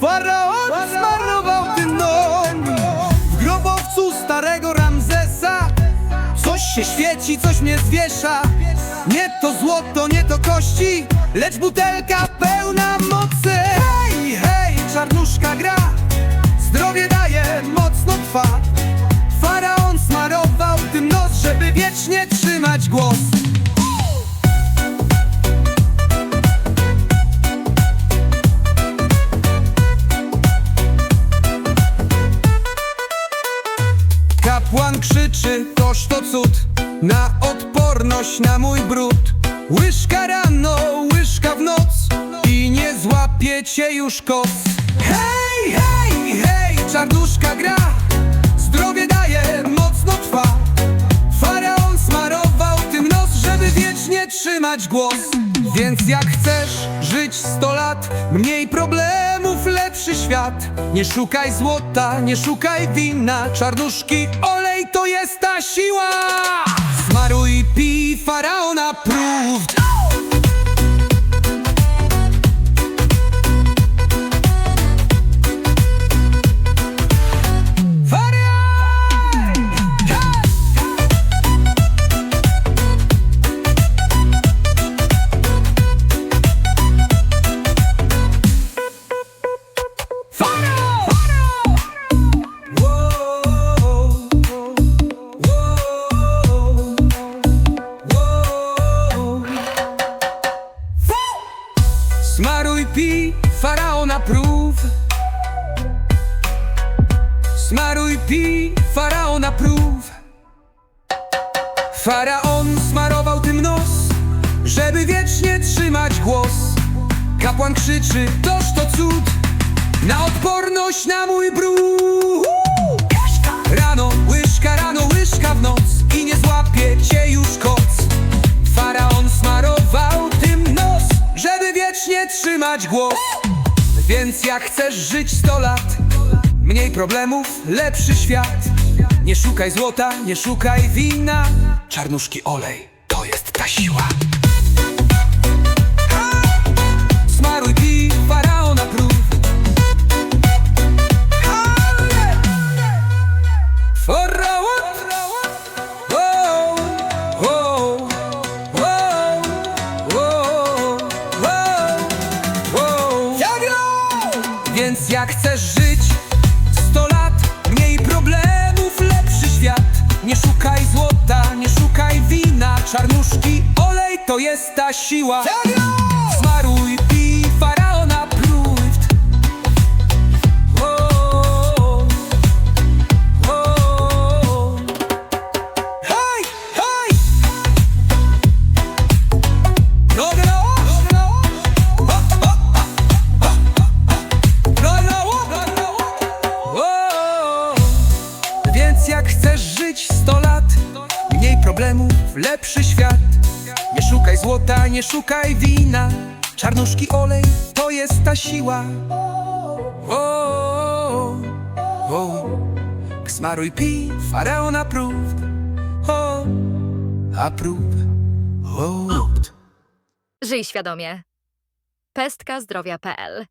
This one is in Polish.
Faraon zmarnował ten dom W grobowcu starego Ramzesa. Coś się świeci, coś mnie zwiesza. Nie to złoto, nie to kości Lecz butelka pełna mocy. Hej, hej, czarnuszka gra. Zdrowie daje, mocno trwa Faraon smarował tym nos, żeby wiecznie trzymać głos. Krzyczy, toż to cud? Na odporność na mój brud. Łyżka rano, łyżka w noc. I nie złapie cię już kos Hej, hej, hej, czarnuszka gra. Zdrowie daje, mocno trwa. Faraon smarował tym nos, żeby wiecznie trzymać głos. Więc jak chcesz żyć sto lat Mniej problemów, lepszy świat. Nie szukaj złota, nie szukaj wina Czarnuszki, olej to jest ta siła Smaruj, pij, faraona prób Smaruj, pij, faraona prób Faraon smarował tym nos Żeby wiecznie trzymać głos. Kapłan krzyczy, toż to cud Na odporność na mój brud trzymać głos. Więc jak chcesz żyć sto lat Mniej problemów, lepszy świat. Nie szukaj złota, nie szukaj wina. Czarnuszki olej, to jest ta siła Więc jak chcesz żyć? 100 lat, mniej problemów, lepszy świat. Nie szukaj złota, nie szukaj wina. Czarnuszki, olej to jest ta siła problemów, lepszy świat. Nie szukaj złota, nie szukaj wina. Czarnuszki olej, to jest ta siła. O, o, Smaruj pij, faraon approved o, Approved o. Żyj świadomie. Pestka zdrowia.pl